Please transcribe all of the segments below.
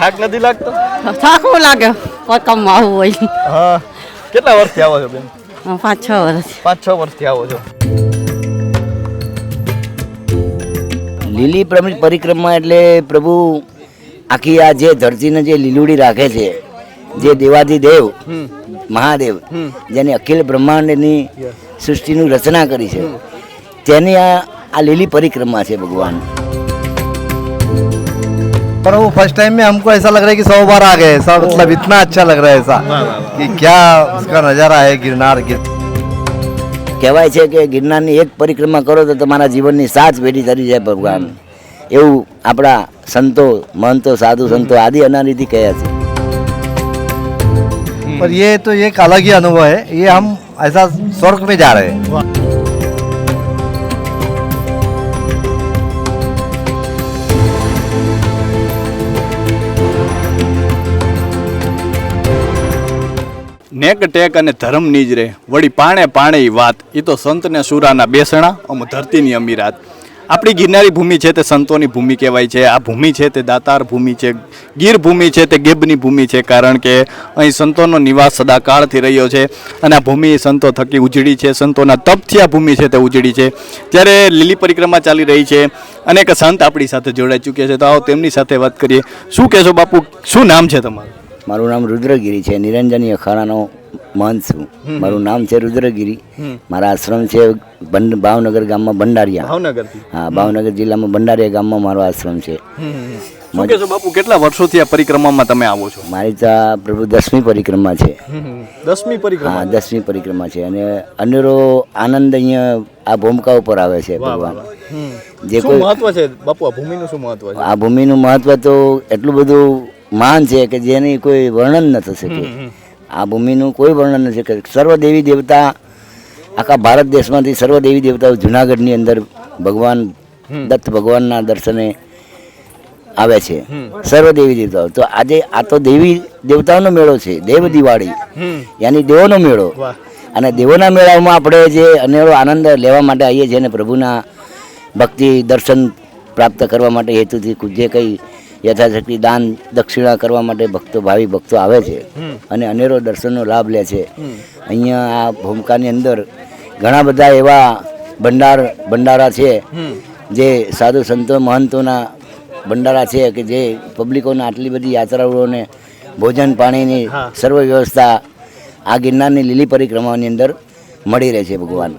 થાક નથી લાગતો? થાકવું લાગે કોઈ કામમાં આવવું હોય. હા. કેટલા વર્ષથી આવો છો બેન? પાંચ છ વર્ષ. પાંચ છ વર્ષથી આવો છો. લીલી પ્રમિત પરિક્રમા એટલે પ્રભુ આખી આ જે ધરતીને જે લીલુડી રાખે છે જે દેવાધિદેવ મહાદેવ જેને અખિલ બ્રહ્માંડની સૃષ્ટિનું રચના કરી છે તેની આ આ લીલી પરિક્રમા છે ભગવાન. पर वो फर्स्ट टाइम में हमको ऐसा लग रहा है कि सौ बार आ गए ऐसा मतलब इतना अच्छा लग रहा है ऐसा कि क्या उसका नज़ारा है गिरनार गिर કહેવાય છે કે ગિરનારની એક પરિક્રમા કરો તો તમારા જીવનની સાત પેઢી તરી જાય ભગવાન એવું આપણા સંતો મહંતો સાધુ સંતો આદિ અનાદિથી કહ્યા છે पर ये तो एक अलग ही अनुभव है ये हम ऐसा स्वर्ग में जा रहे हैं નેક ટેક અને ધર્મની જ રે. વળી પાણે પાણે વાત. એ તો સંતને સુરાના બેસણા, અમ ધરતીની અમીરાત. આપણી ગિરનારી ભૂમિ છે તે સંતોની ભૂમિ કહેવાય છે. આ ભૂમિ છે તે દાતાર ભૂમિ છે. ગીર ભૂમિ છે તે ગેબની ભૂમિ છે કારણ કે અહીં સંતોનો નિવાસ સદાકાળથી રહ્યો છે અને આ ભૂમિ સંતો થકી ઉજળી છે. સંતોના તપથી આ ભૂમિ છે તે ઉજળી છે. ત્યારે લીલી પરિક્રમા ચાલી રહી છે, અનેક સંત આપણી સાથે જોડાઈ ચૂક્યા છે. તો આવો તેમની સાથે વાત કરીએ. શું કહેશો બાપુ? શું નામ છે તમારું? મારું નામ રુદ્રગીરી છે. નિરંજની અખાડાનો મહંત છું. મારું નામ છે રુદ્રગીરી. મારા આશ્રમ છે ભાવનગર ગામમાં ભંડારિયા હા ભાવનગર જિલ્લામાં ભંડારિયા ગામમાં મારો આશ્રમ છે. બાપુ કેટલા વર્ષોથી આ પરિક્રમામાં તમે આવો છો? મારી તો પ્રભુ દસમી પરિક્રમા છે. દસમી પરિક્રમા? હા દસમી પરિક્રમા છે. અને અનેરો આનંદ અહીંયા આ ભૂમિકા ઉપર આવે છે ભગવાન. જે કોઈ મહત્વ છે? બાપુ આ ભૂમિનું શું મહત્વ છે? આ ભૂમિનું મહત્વ તો એટલું બધું મહાન છે કે જેની કોઈ વર્ણન ન થશે કે આ ભૂમિનું કોઈ વર્ણન નથી કે સર્વ દેવી દેવતા આખા ભારત દેશમાંથી સર્વ દેવી દેવતાઓ જુનાગઢની અંદર ભગવાન દત્ત ભગવાનના દર્શને આવે છે. સર્વ દેવી દેવતાઓ. તો આજે આ તો દેવી દેવતાઓનો મેળો છે દેવ દિવાળી. યાની દેવોનો મેળો. અને દેવોના મેળામાં આપણે જે અનેરો આનંદ લેવા માટે આવીએ છીએ અને પ્રભુના ભક્તિ દર્શન પ્રાપ્ત કરવા માટે હેતુથી જે કંઈ યથાશક્તિ દાન દક્ષિણા કરવા માટે ભક્તો ભાવિ ભક્તો આવે છે અને અનેરો દર્શનનો લાભ લે છે. અહીંયા આ ભૂમિકાની અંદર ઘણા બધા એવા ભંડાર ભંડારા છે જે સાધુ સંતો મહંતોના ભંડારા છે કે જે પબ્લિકોને આટલી બધી યાત્રાળુઓને ભોજન પાણીની સર્વ વ્યવસ્થા આ ગિરનારની લીલી પરિક્રમાની અંદર મળી રહે છે ભગવાન.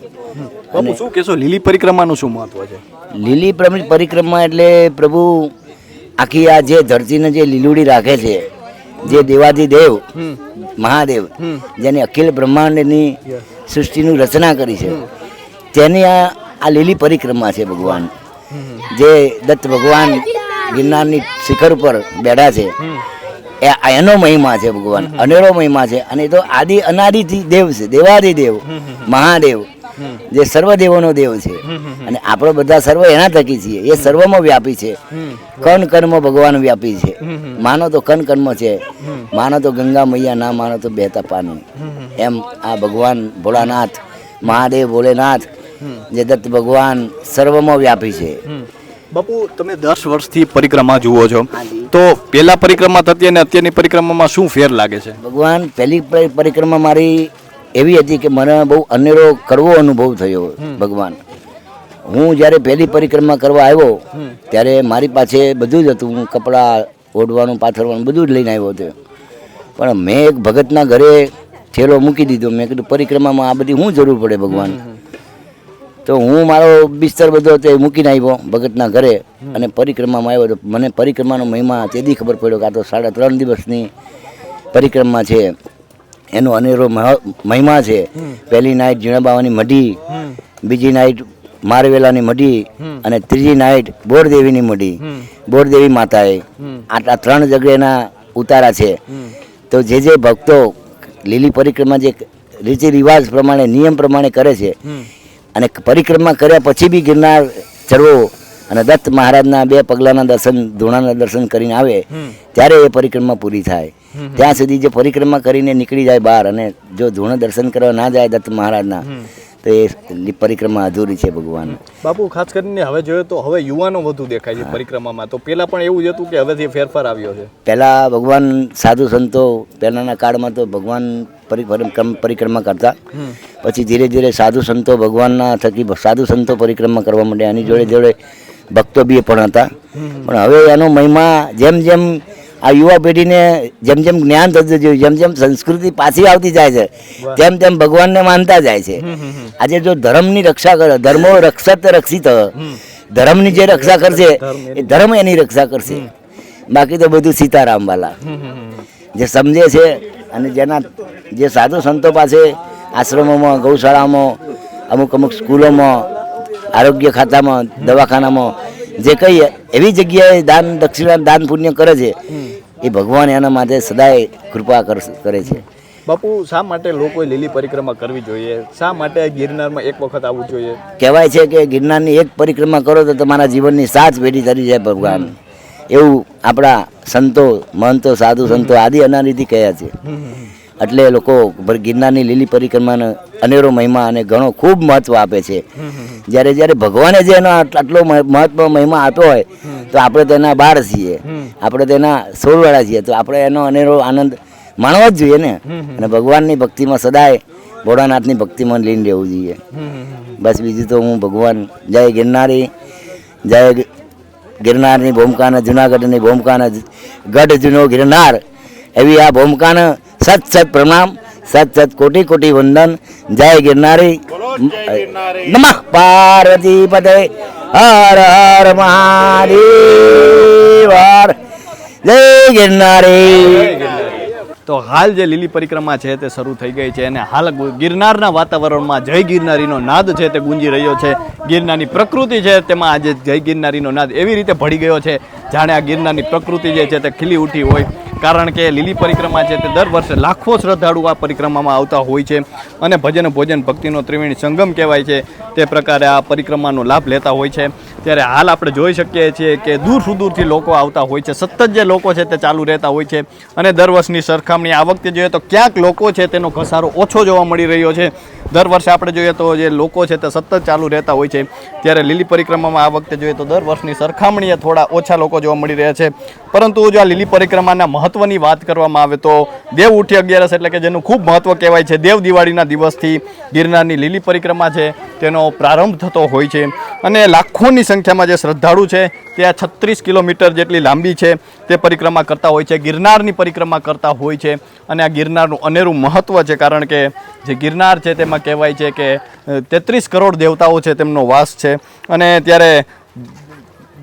શું કહેશો? લીલી પરિક્રમાનું શું મહત્વ છે? લીલી પરિક્રમા એટલે પ્રભુ આખી આ જે ધરતીને જે લીલુડી રાખે છે જે દેવાધિદેવ મહાદેવ જેને અખિલ બ્રહ્માંડની સૃષ્ટિનું રચના કરી છે. તેની આ આ લીલી પરિક્રમા છે ભગવાન. જે દત્ત ભગવાન ગિરનારની શિખર ઉપર બેઠા છે. એ એનો મહિમા છે ભગવાન. અનેરો મહિમા છે. અને એ તો આદિ અનાદિથી દેવ છે. દેવાદિદેવ મહાદેવ જે સર્વ દેવોનો દેવ છે. અને આપણે બધા સર્વ એના થકી છીએ. એ સર્વમાં વ્યાપી છે. કણ કર્મ ભગવાન વ્યાપી છે. માનો તો કણ કર્મ છે. માનો તો ગંગા મૈયા ના માનો તો બેતા પાણી એમ આ ભગવાન ભોળાનાથ મહાદેવ ભોલેનાથ જે દત્ત ભગવાન સર્વમાં વ્યાપી છે. બાપુ તમે દસ વર્ષથી પરિક્રમા જુઓ છો. તો પહેલા પરિક્રમા થતી અને અત્યારની પરિક્રમામાં શું ફેર લાગે છે? ભગવાન પહેલી પરિક્રમા મારી એવી હતી કે મને બહુ અનેરો કડવો અનુભવ થયો ભગવાન. હું જ્યારે પહેલી પરિક્રમા કરવા આવ્યો ત્યારે મારી પાસે બધું જ હતું. હું કપડાં ઓઢવાનું પાથરવાનું બધું જ લઈને આવ્યો હતો. પણ મેં એક ભગતના ઘરે થેલો મૂકી દીધો. મેં કીધું પરિક્રમામાં આ બધી શું જરૂર પડે ભગવાન. તો હું મારો બિસ્તર બધો તે મૂકીને આવ્યો ભગતના ઘરે. અને પરિક્રમામાં આવ્યો તો મને પરિક્રમાનો મહિમા તેથી ખબર પડ્યો કે આ તો સાડા ત્રણ દિવસની પરિક્રમા છે. એનો અનેરો મહ- મહિમા છે. પહેલી નાઇટ જીણા બાવાની મઢી બીજી નાઈટ મારવેલાની મઢી અને ત્રીજી નાઈટ બોરદેવીની મઢી. બોરદેવી માતાએ. આટલા ત્રણ જગ્યાના ઉતારા છે. તો જે જે ભક્તો લીલી પરિક્રમા જે રીતિ રિવાજ પ્રમાણે નિયમ પ્રમાણે કરે છે અને પરિક્રમા કર્યા પછી બી ગિરનાર ચડવો અને દત્ત મહારાજના બે પગલાના દર્શન ધૂણાના દર્શન કરીને આવે ત્યારે એ પરિક્રમા પૂરી થાય. ત્યાં સુધી જે પરિક્રમા કરીને નીકળી જાય બહાર અને જો ધૂણ દર્શન કરવા ના જાય દત્ત મહારાજના તો એ પરિક્રમા અધૂરી છે ભગવાન બાપુ ખાસ કરીને હવે જોઈએ તો હવે યુવાનો વધુ દેખાય છે પરિક્રમામાં. તો પેલા પણ એવું જ હતું કે હવેથી ફેરફાર આવ્યો છે? પહેલાં ભગવાન સાધુ સંતો પહેલાંના કાળમાં તો ભગવાન પરિક્રમા કરતા. પછી ધીરે ધીરે સાધુ સંતો ભગવાનના થકી સાધુ સંતો પરિક્રમા કરવા માંડ્યા. એની જોડે જોડે ભક્તો બી પણ હતા. પણ હવે એનો મહિમા જેમ જેમ આ યુવા પેઢીને જેમ જેમ જ્ઞાન થતું જોયું જેમ જેમ સંસ્કૃતિ પાછી આવતી જાય છે તેમ તેમ ભગવાનને માનતા જાય છે. આજે જો ધર્મની રક્ષા કરે ધર્મો રક્ષત રક્ષિત ધર્મની જે રક્ષા કરશે એ ધર્મ એની રક્ષા કરશે. બાકી તો બધું સીતારામ વાલા. જે સમજે છે અને જેના જે સાધુ સંતો પાસે આશ્રમોમાં ગૌશાળામાં અમુક અમુક સ્કૂલોમાં આરોગ્ય ખાતામાં દવાખાનામાં જે કંઈ એવી જગ્યાએ દાન દક્ષિણા દાન પુણ્ય કરે છે એ ભગવાન એના માટે સદાય કૃપા કરે છે. બાપુ શા માટે લોકોએ લીલી પરિક્રમા કરવી જોઈએ? શા માટે ગિરનારમાં એક વખત આવવું જોઈએ? કહેવાય છે કે ગિરનારની એક પરિક્રમા કરો તો તમારા જીવનની સાત પેઢી તરી જાય ભગવાન. એવું આપણા સંતો મહંતો સાધુ સંતો આદિ અનારીથી કહ્યા છે. એટલે લોકો ગિરનારની લીલી પરિક્રમાને અનેરો મહિમા અને ઘણો ખૂબ મહત્વ આપે છે. જ્યારે જ્યારે ભગવાને જે એનો આટલો મહત્વ મહિમા આપ્યો હોય તો આપણે તેના બાર છીએ. આપણે તેના સોળવાળા છીએ. તો આપણે એનો અનેરો આનંદ માણવો જ જોઈએ ને. અને ભગવાનની ભક્તિમાં સદાય ભોળાનાથની ભક્તિમાં લઈને રહેવું જોઈએ. બસ બીજું તો હું ભગવાન જય ગિરનારી જય ગિરનારની ભૂમકાને જુનાગઢની ભૂમકાને ગઢ જૂનો ગિરનાર. એવી આ ભૂમકાને સત સત પ્રણામ સત સત કોટી કોટી વંદન. જય ગિરનારી. નમઃ. પાર્વતી પદે. હર હર મહાદેવ. જય ગિરનારી. તો હાલ જે લીલી પરિક્રમા છે તે શરૂ થઈ ગઈ છે અને હાલ ગિરનારના વાતાવરણમાં જય ગિરનારીનો નાદ છે તે ગુંજી રહ્યો છે. ગિરનારની પ્રકૃતિ છે તેમાં આજે જય ગિરનારીનો નાદ એવી રીતે ભળી ગયો છે. જાણે આ ગિરનારની પ્રકૃતિ જે છે તે ખીલી ઉઠી હોય. કારણ કે લીલી પરિક્રમા છે તે દર વર્ષે લાખો શ્રદ્ધાળુ આ પરિક્રમામાં આવતા હોય છે અને ભજન ભોજન ભક્તિનો ત્રિવેણી સંગમ કહેવાય છે. તે પ્રકારે આ પરિક્રમાનો લાભ લેતા હોય છે. ત્યારે હાલ આપણે જોઈ શકીએ છીએ કે દૂર સુદૂરથી લોકો આવતા હોય છે. સતત જે લોકો છે તે ચાલુ રહેતા હોય છે અને દર વર્ષની સરખામણી આ વખતે જોઈએ તો ક્યાંક લોકો છે તેનો ઘસારો ઓછો જોવા મળી રહ્યો છે. દર વર્ષે આપણે જોઈએ તો જે લોકો છે તે સતત ચાલુ રહેતા હોય છે. ત્યારે લીલી પરિક્રમામાં આ વખતે જોઈએ તો દર વર્ષની સરખામણીએ થોડા ઓછા લોકો જોવા મળી રહ્યા છે. પરંતુ જો આ લીલી પરિક્રમાના મહત્વની વાત કરવામાં આવે તો દેવ ઉઠી અગિયારસ એટલે કે જેનું ખૂબ મહત્વ કહેવાય છે, દેવ દિવાળીના દિવસથી ગિરનારની લીલી પરિક્રમા છે, તેનો પ્રારંભ થતો હોય છે. અને લાખોની સંખ્યામાં જે શ્રદ્ધાળુ છે, તે આ છત્રીસ કિલોમીટર જેટલી લાંબી છે, તે પરિક્રમા કરતા હોય છે, ગિરનારની પરિક્રમા કરતા હોય છે. અને આ ગિરનારનું અનેરું મહત્વ છે, કારણ કે જે ગિરનાર છે, તેમાં કહેવાય છે કે તેત્રીસ કરોડ દેવતાઓ છે, તેમનો વાસ છે. અને ત્યારે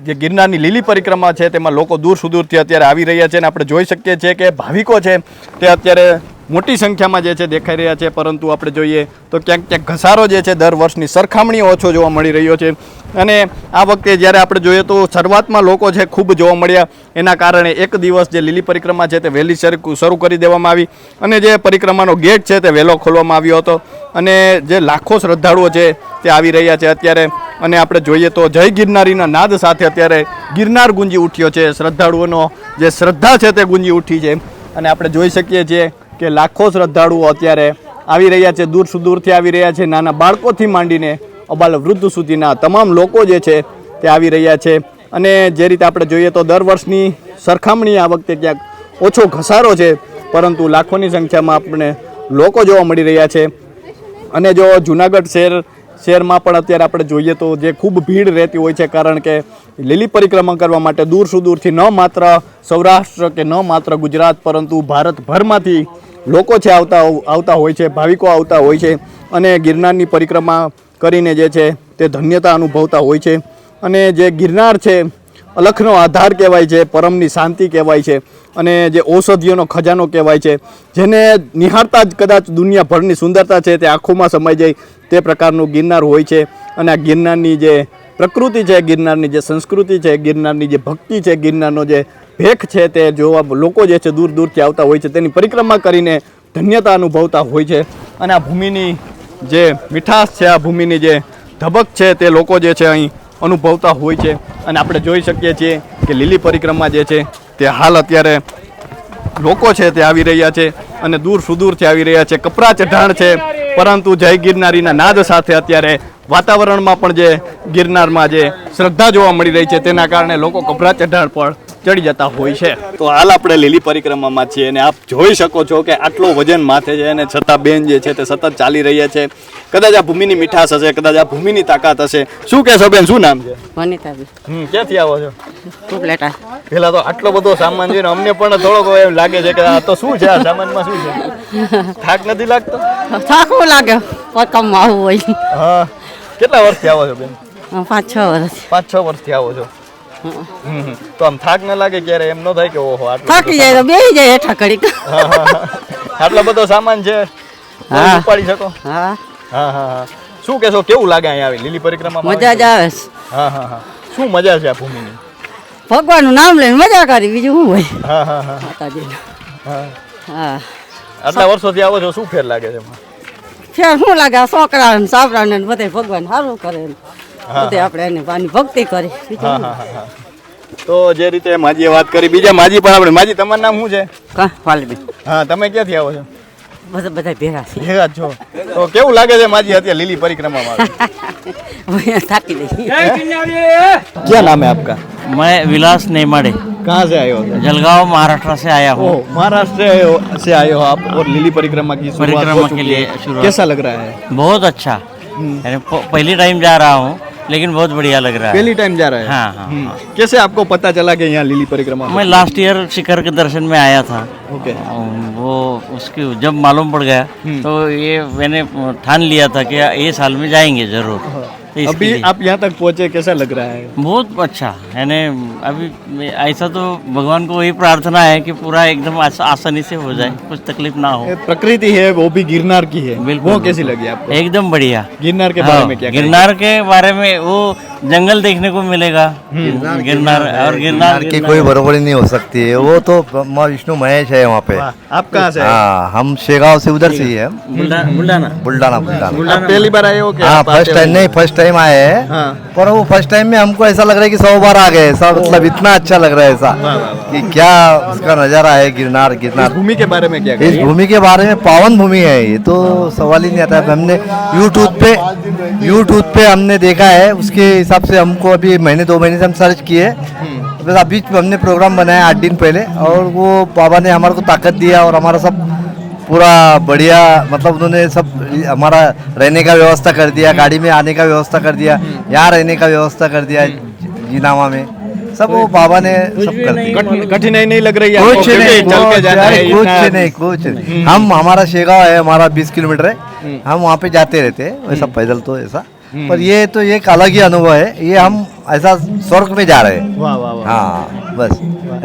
જે ગિરનારની લીલી પરિક્રમા છે, તેમાં લોકો દૂર સુદૂરથી અત્યારે આવી રહ્યા છે અને આપણે જોઈ શકીએ છીએ કે ભાવિકો છે, તે અત્યારે મોટી સંખ્યામાં જે છે દેખાઈ રહ્યા છે. પરંતુ આપણે જોઈએ તો ક્યાંક ક્યાંક ઘસારો જે છે, દર વર્ષની સરખામણી ઓછો જોવા મળી રહ્યો છે. અને આ વખતે જ્યારે આપણે જોઈએ તો શરૂઆતમાં લોકો છે ખૂબ જોવા મળ્યા, એના કારણે એક દિવસ જે લીલી પરિક્રમા છે તે વહેલી શરૂ કરી દેવામાં આવી અને જે પરિક્રમાનો ગેટ છે તે વહેલો ખોલવામાં આવ્યો હતો અને જે લાખો શ્રદ્ધાળુઓ છે તે આવી રહ્યા છે અત્યારે અને આપણે જોઈએ તો જય ગિરનારીના નાદ સાથે અત્યારે ગિરનાર ગુંજી ઉઠ્યો છે. શ્રદ્ધાળુઓનો જે શ્રદ્ધા છે તે ગુંજી ઉઠી છે અને આપણે જોઈ શકીએ છીએ કે લાખો શ્રદ્ધાળુઓ અત્યારે આવી રહ્યા છે, દૂર સુદૂરથી આવી રહ્યા છે, નાના બાળકોથી માંડીને અબાલ વૃદ્ધ સુધીના તમામ લોકો જે છે તે આવી રહ્યા છે. અને જે રીતે આપણે જોઈએ તો દર વર્ષની સરખામણી આ વખતે ક્યાંક ઓછો ઘસારો છે, પરંતુ લાખોની સંખ્યામાં આપણે લોકો જોવા મળી રહ્યા છે. અને જો જુનાગઢ શહેર, શહેરમાં પણ અત્યારે આપણે જોઈએ તો જે ખૂબ ભીડ રહેતી હોય છે, કારણ કે લીલી પરિક્રમા કરવા માટે દૂર સુદૂરથી ન માત્ર સૌરાષ્ટ્ર કે ન માત્ર ગુજરાત, પરંતુ ભારતભરમાંથી લોકો છે આવતા આવતા હોય છે, ભાવિકો આવતા હોય છે. અને ગિરનારની પરિક્રમા કરીને જે છે તે ધન્યતા અનુભવતા હોય છે. અને જે ગિરનાર છે, અલખનો આધાર કહેવાય છે, પરમની શાંતિ કહેવાય છે, અને જે ઔષધિઓનો ખજાનો કહેવાય છે, જેને નિહાળતા જ કદાચ દુનિયાભરની સુંદરતા છે તે આંખોમાં સમાઈ જાય તે પ્રકારનું ગિરનાર હોય છે. અને આ ગિરનારની જે પ્રકૃતિ છે, ગિરનારની જે સંસ્કૃતિ છે, ગિરનારની જે ભક્તિ છે, ગિરનારનો જે ભેખ છે તે જોવા લોકો જે છે દૂર દૂરથી આવતા હોય છે. તેની પરિક્રમા કરીને ધન્યતા અનુભવતા હોય છે. અને આ ભૂમિની જે મીઠાશ છે આ ભૂમિની જે ધબક છે તે લોકો જે છે અહીં અનુભવતા હોય છે. અને આપણે જોઈ શકીએ છીએ કે લીલી પરિક્રમા જે છે તે હાલ અત્યારે લોકો છે તે આવી રહ્યા છે અને દૂર સુદૂરથી આવી રહ્યા છે. કપરા ચઢાણ છે, પરંતુ જય ગિરનારીના નાદ સાથે અત્યારે વાતાવરણમાં પણ જે ગિરનારમાં જે શ્રદ્ધા જોવા મળી રહી છે તેના કારણે લોકો કપરા ચઢાણ પર ચડી જતા હોય છે. તો હાલ આપણે લીલી પરિક્રમામાં છીએ અને આપ જોઈ શકો છો કે આટલો વજન માથે છે અને છતાં બેન જે છે તે સતત ચાલી રહ્યા છે. કદાચ આ ભૂમિની મીઠાશ હશે કદાચ આ ભૂમિની તાકાત હશે. શું કહેશો બેન શું નામ છે? વનિતાબેન. ક્યાંથી આવો છો? ખૂબ પેલા તો આટલો બધો સામાન છે ને અમને પણ થોડોક એમ લાગે છે કે આ તો શું છે આ સામાનમાં શું છે? થાક નથી લાગતો? થાકવું લાગે કોઈ આવું હોય. હા. કેટલા વર્ષથી આવો છો બેન? પાંચ છ વર્ષ. પાંચ છ વર્ષથી આવો છો. તો આમ થાક ન લાગે ક્યારે? એમ ન થાય કે ઓહો આટલું થાકી જાય તો બેહી જાય હેઠા હા. આટલો બધો સામાન છે હા. ઉપાડી શકો? હા. હા હા શું કહેશો કેવું લાગે અહીંયા આવી લીલી પરિક્રમા મજા જ આવે. હા હા હા. શું મજા છે આ ભૂમિની? ભગવાનનું નામ લઈને મજા કરી બીજું શું હોય? હા હા હા. માતાજીનું હા. હા. આટલા વર્ષોથી આવો છો શું ફેર લાગે છે ફેર શું લાગે? આ છોકરાને સાપરાને ને બધે ભગવાન સારું કરે ને બધે આપણે એને આની ભક્તિ કરી બીજું હા શું? હા હા હા તો જે રીતે માજીએ વાત કરી બીજા માજી પણ આપણે માજી તમારું નામ શું છે કા વાલબી હા તમે ક્યાંથી આવો છો બધા બધા ભેગા છે ભેગા જ છો તો કેવું લાગે છે માજી અત્યારે લીલી પરિક્રમામાં આવી? થાકી દઈ क्या नाम है आपका मैं विलास नेमाड़े कहाँ से आए हो जलगांव महाराष्ट्र से आया हूँ ओह महाराष्ट्र से आए हो- से आए हो आप और लिली परिक्रमा की शुरुआत परिक्रमा हो के चुकी लिए है शुरुआत। कैसा लग रहा है बहुत अच्छा यानी प- पहली टाइम जा रहा हूँ लेकिन बहुत बढ़िया लग रहा है पहली टाइम जा रहा है हाँ, हाँ, हम्म। हाँ। कैसे आपको पता चला कि यहाँ लिली परिक्रमा मैं लास्ट ईयर शिखर के दर्शन में आया था ओके वो उसकी जब मालूम पड़ गया हम्म। तो ये मैंने ठान लिया था कि ये साल में जाएँगे ज़रूर इसके अभी आप यहाँ तक पहुँचे कैसा लग रहा है? बहुत अच्छा। यानी अभी ऐसा तो भगवान को वही प्रार्थना है कि पूरा एकदम आसानी से हो जाए कुछ तकलीफ़ ना हो। प्रकृति है वो भी गिरनार की है। बिल्कुल, वो कैसी लगी आपको? एकदम बढ़िया। गिरनार के बारे हाँ, में क्या गिरनार के बारे में वो जंगल देखने को मिलेगा। हम्म। गिरनार और गिरनार की कोई बरोबरी नहीं हो सकती है। वो तो माँ विष्णु महेश है वहाँ पे। आप कहाँ से हाँ? हम शेगांव से उधर से ही है। बुल्डाना बुल्डाना बुल्ढाना पहली बार आए हो क्या? हाँ फ़र्स्ट टाइम नहीं फ़र्स्ट टाइम आए हैं। हाँ। पर वो फ़र्स्ट टाइम में हमको ऐसा लग रहा है कि सौ बार आ गए सब मतलब इतना अच्छा लग रहा है ऐसा। कि क्या उसका नज़ारा है गिरनार गिरनार। भूमि के बारे में क्या इस भूमि के बारे में पावन भूमि है ये तो सवाल ही नहीं आता। है हमने यूट्यूब पे यूट्यूब पे हमने देखा है उसके हिसाब से हमको अभी महीने दो महीने से हम सर्च किए। बस अभी हमने प्रोग्राम बनाया आठ दिन पहले और वो बाबा ने हमारे को ताकत दिया और हमारा सब पूरा बढ़िया मतलब उन्होंने सब हमारा रहने का व्यवस्था कर दिया गाड़ी में आने का व्यवस्था कर दिया यहाँ रहने का व्यवस्था कर दिया जीनामा में। सब वो बाबा ने सब कर दिया। कठिनाई नहीं लग रही है कुछ नहीं कुछ जाना कुछ इतना- नहीं कुछ नहीं। हम हमारा शेगांव है हमारा बीस किलोमीटर है। हम वहाँ पे जाते रहते हैं वैसा पैदल तो ऐसा। पर ये तो ये एक अलग ही अनुभव है ये हम ऐसा स्वर्ग में जा रहे हैं। हाँ बस।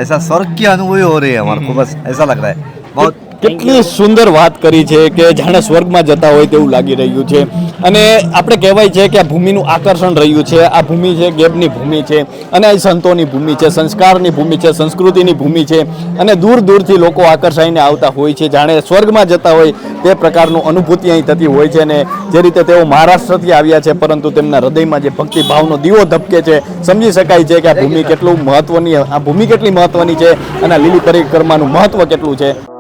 ऐसा स्वर्ग की अनुभूति हो रही है हमारे को बस ऐसा लग रहा है। बहुत કેટલી સુંદર વાત કરી છે કે જાણે સ્વર્ગમાં જતા હોય તેવું લાગી રહ્યું છે. અને આપણે કહેવાય છે કે આ ભૂમિનું આકર્ષણ રહ્યું છે. આ ભૂમિ છે, ગેબની ભૂમિ છે, અને આ સંતોની ભૂમિ છે, સંસ્કારની ભૂમિ છે, સંસ્કૃતિની ભૂમિ છે. અને દૂર દૂરથી લોકો આકર્ષાઈને આવતા હોય છે. જાણે સ્વર્ગમાં જતા હોય તે પ્રકારનું અનુભૂતિ અહીં થતી હોય છે અને જે રીતે તેઓ મહારાષ્ટ્રથી આવ્યા છે, પરંતુ તેમના હૃદયમાં જે ભક્તિભાવનો દીવો ધબકે છે, સમજી શકાય છે કે આ ભૂમિ કેટલું મહત્વની, આ ભૂમિ કેટલી મહત્વની છે અને લીલી પરિક્રમાનું મહત્વ કેટલું છે.